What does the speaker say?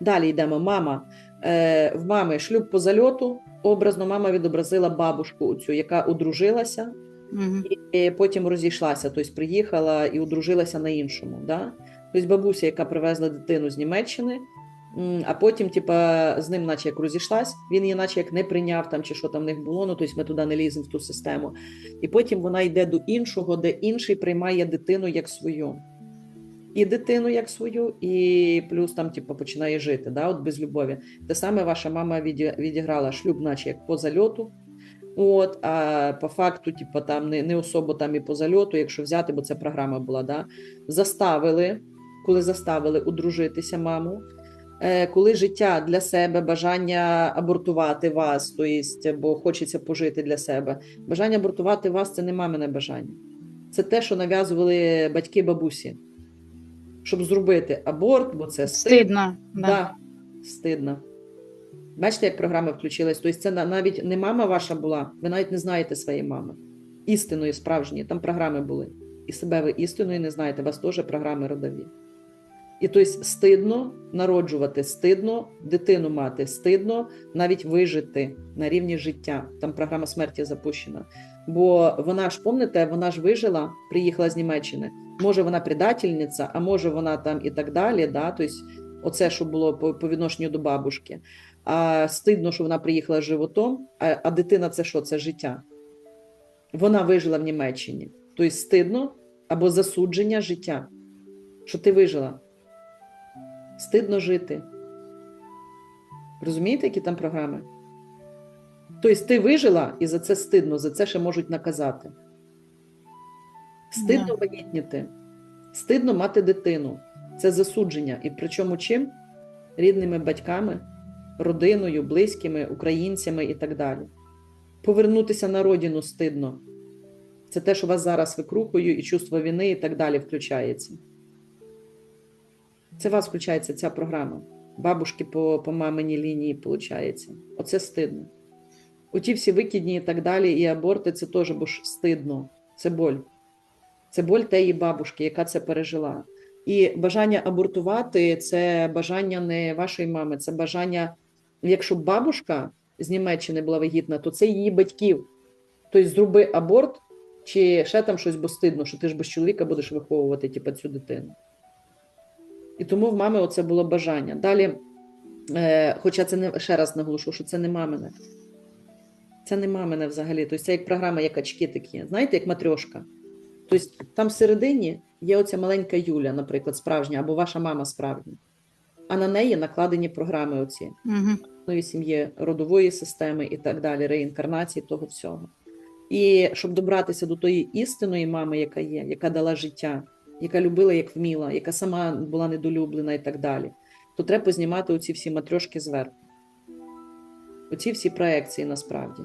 Далі йдемо. Мама. Е, в мами шлюб по зальоту. Образно мама відобразила бабушку цю, яка одружилася, Мгм. і потім розійшлася, тобто приїхала і одружилася на іншому. Да? Тобто бабуся, яка привезла дитину з Німеччини, а потім, типа, з ним, наче як розійшлась, він її, наче як не прийняв там чи що там в них було. Ну тобто ми туди не ліземо в ту систему. І потім вона йде до іншого, де інший приймає дитину як свою. І дитину як свою, і плюс там, типу, починає жити, да, от без любові. Те саме ваша мама відіграла шлюб, наче як по зальоту. От, а по факту, типу, там не, не особо там і по зальоту, якщо взяти, бо це програма була, да, заставили, коли заставили одружитися маму. Е, Коли життя для себе, бажання абортувати вас, то єсть, бо хочеться пожити для себе. Бажання абортувати вас це не мамине бажання. Це те, що нав'язували батьки бабусі, щоб зробити аборт, бо це стидно. Стидно. Да. Да, стидно. Бачите, як програма включилась? Тобто це навіть не мама ваша була, ви навіть не знаєте своєї мами. Істинної, справжньої, там програми були. І себе ви істиною не знаєте, у вас теж програми родові. І тобто стидно народжувати, стидно дитину мати, стидно навіть вижити на рівні життя. Там програма смерті запущена. Бо вона ж, пам'ятаєте, вона ж вижила, приїхала з Німеччини. Може, вона предательниця, а може вона там і так далі. Да? Тобто, оце, що було по, по відношенню до бабушки. А стидно, що вона приїхала з животом, а, а дитина це що? Це життя. Вона вижила в Німеччині. Тобто стидно або засудження життя, що ти вижила. Стидно жити. Розумієте, які там програми? Тобто ти вижила, і за це стидно, за це ще можуть наказати. Стидно вагітніти, стидно мати дитину. Це засудження. І причому чим? Рідними батьками, родиною, близькими, українцями і так далі. Повернутися на родину стидно. Це те, що вас зараз викрухою, і чувство вини, і так далі включається. Це вас включається ця програма. Бабушки по, по маминій лінії, виходить. Оце стидно. Оті всі викидні і так далі, і аборти це теж бо ж стидно. Це боль. Це боль тієї бабушки, яка це пережила. І бажання абортувати це бажання не вашої мами, це бажання, якщо бабушка з Німеччини була вагітна, то це її батьків. Тобто зроби аборт, чи ще там щось, бо стидно, що ти ж без чоловіка будеш виховувати типу, цю дитину. І тому в мами оце було бажання. Далі, е, хоча це не ще раз наголошу, що це не мамине. Це не мамине взагалі. Тобто це як програма, як качки такі, знаєте, як матрьошка. Тобто там всередині є оця маленька Юля, наприклад, справжня, або ваша мама справжня. А на неї накладені програми оці одної сім'ї, родової системи і так далі, реінкарнації того всього. І щоб добратися до тої істинної мами, яка є, яка дала життя, яка любила, як вміла, яка сама була недолюблена і так далі, то треба знімати оці всі матрьошки зверху. Оці всі проекції насправді.